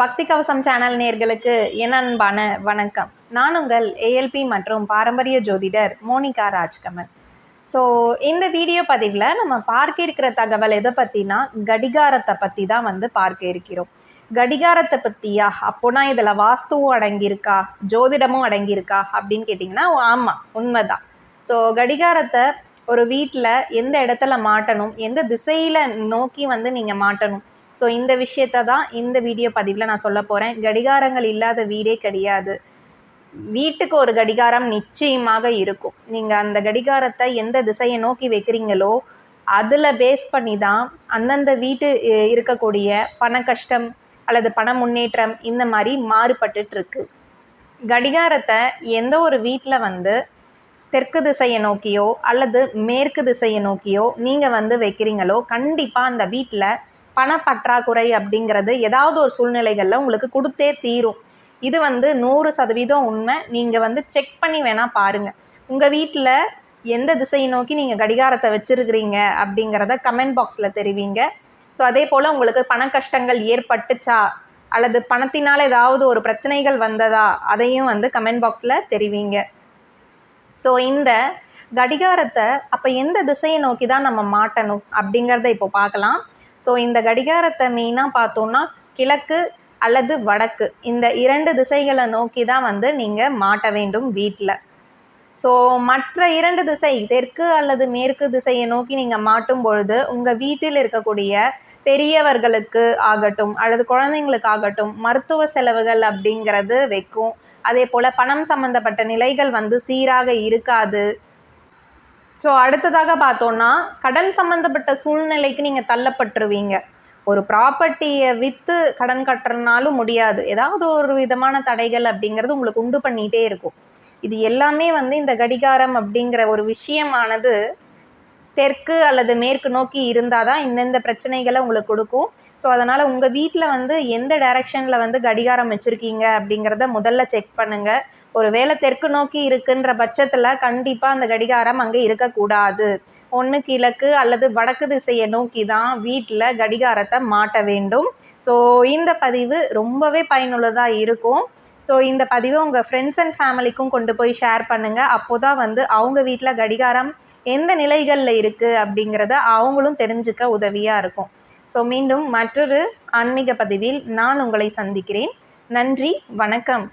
பக்தி கவசம் சேனல் நேர்களுக்கு என் அன்பான வணக்கம். நான் உங்கள் ஏஎல்பி மற்றும் பாரம்பரிய ஜோதிடர் மோனிகா ராஜ்கமல் ஸோ இந்த வீடியோ பதிவில் நம்ம பார்க்க இருக்கிற தகவல் எதை பற்றினா கடிகாரத்தை பற்றி தான் வந்து பார்க்க இருக்கிறோம். கடிகாரத்தை பற்றியா அப்போனா இதில் வாஸ்துவும் அடங்கியிருக்கா? ஜோதிடமும் அடங்கியிருக்கா? அப்படின்னு கேட்டிங்கன்னா ஆமாம் உண்மைதான். ஸோ கடிகாரத்தை ஒரு வீட்டில் எந்த இடத்துல மாட்டணும் எந்த திசையில் நோக்கி வந்து நீங்கள் மாட்டணும் ஸோ இந்த விஷயத்த தான் இந்த வீடியோ பதிவில் நான் சொல்ல போகிறேன் கடிகாரங்கள் இல்லாத வீடே கிடையாது. வீட்டுக்கு ஒரு கடிகாரம் நிச்சயமாக இருக்கும். நீங்கள் அந்த கடிகாரத்தை எந்த திசையை நோக்கி வைக்கிறீங்களோ அதில் பேஸ் பண்ணி தான் அந்தந்த வீட்டு இருக்கக்கூடிய பண கஷ்டம் அல்லது பண முன்னேற்றம் இந்த மாதிரி மாறுபட்டுருக்கு கடிகாரத்தை எந்த ஒரு வீட்டில் வந்து தெற்கு திசையை நோக்கியோ அல்லது மேற்கு திசையை நோக்கியோ நீங்கள் வந்து வைக்கிறீங்களோ கண்டிப்பாக அந்த வீட்டில் பணப்பற்றாக்குறை அப்படிங்கிறது ஏதாவது ஒரு சூழ்நிலைகளில் உங்களுக்கு கொடுத்தே தீரும். இது வந்து நூறு சதவீதம் உண்மை. நீங்கள் வந்து செக் பண்ணி வேணால் பாருங்கள் உங்கள் வீட்டில் எந்த திசையை நோக்கி நீங்கள் கடிகாரத்தை வச்சுருக்கிறீங்க அப்படிங்கிறத கமெண்ட் பாக்ஸில் தெரிவிங்க. ஸோ அதே போல் உங்களுக்கு பண கஷ்டங்கள் ஏற்பட்டுச்சா? அல்லது பணத்தினால் ஏதாவது ஒரு பிரச்சனைகள் வந்ததா? அதையும் வந்து கமெண்ட் பாக்ஸில் தெரிவிங்க. ஸோ இந்த கடிகாரத்தை அப்போ எந்த திசையை நோக்கி தான் நம்ம மாட்டணும் அப்படிங்கிறத இப்போ பார்க்கலாம். ஸோ இந்த கடிகாரத்தை மெயினாக பார்த்தோன்னா கிழக்கு அல்லது வடக்கு. இந்த இரண்டு திசைகளை நோக்கி தான் வந்து நீங்கள் மாட்ட வேண்டும் வீட்டில் ஸோ மற்ற இரண்டு திசை தெற்கு அல்லது மேற்கு திசையை நோக்கி நீங்கள் மாட்டும் பொழுது உங்கள் வீட்டில் இருக்கக்கூடிய பெரியவர்களுக்கு ஆகட்டும் அல்லது குழந்தைங்களுக்கு ஆகட்டும் மருத்துவ செலவுகள் அப்படிங்கிறது வைக்கும். அதே போல் பணம் சம்மந்தப்பட்ட நிலைகள் வந்து சீராக இருக்காது. ஸோ அடுத்ததாக பார்த்தோன்னா கடன் சம்மந்தப்பட்ட சூழ்நிலைக்கு நீங்கள் தள்ளப்பட்டுருவீங்க. ஒரு ப்ராப்பர்ட்டியை விற்று கடன் கட்டுறனாலும் முடியாது. ஏதாவது ஒரு விதமான தடைகள் அப்படிங்கிறது உங்களுக்கு உண்டு பண்ணிகிட்டே இருக்கும். இது எல்லாமே வந்து இந்த கடிகாரம் அப்படிங்கிற ஒரு விஷயமானது தெற்கு அல்லது மேற்கு நோக்கி இருந்தால் தான் இந்தந்த பிரச்சனைகளை உங்களுக்கு கொடுக்கும். ஸோ அதனால் உங்கள் வீட்டில் வந்து எந்த டைரக்ஷனில் வந்து கடிகாரம் வச்சுருக்கீங்க அப்படிங்கிறத முதல்ல செக் பண்ணுங்கள் ஒரு வேளை தெற்கு நோக்கி இருக்குன்ற பட்சத்தில் கண்டிப்பாக அந்த கடிகாரம் அங்கே இருக்கக்கூடாது. ஒன்று கிழக்கு அல்லது வடக்கு திசையை நோக்கி தான் வீட்டில் கடிகாரத்தை மாட்ட வேண்டும். ஸோ இந்த பதிவு ரொம்பவே பயனுள்ளதாக இருக்கும். ஸோ இந்த பதிவை உங்கள் ஃப்ரெண்ட்ஸ் அண்ட் ஃபேமிலிக்கும் கொண்டு போய் ஷேர் பண்ணுங்கள் அப்போ தான் வந்து அவங்க வீட்டில் கடிகாரம் எந்த நிலைகளில் இருக்குது அப்படிங்கிறத அவங்களும் தெரிஞ்சுக்க உதவியாக இருக்கும். ஸோ மீண்டும் மற்றொரு ஆன்மீக பதிவில் நான் உங்களை சந்திக்கிறேன். நன்றி வணக்கம்.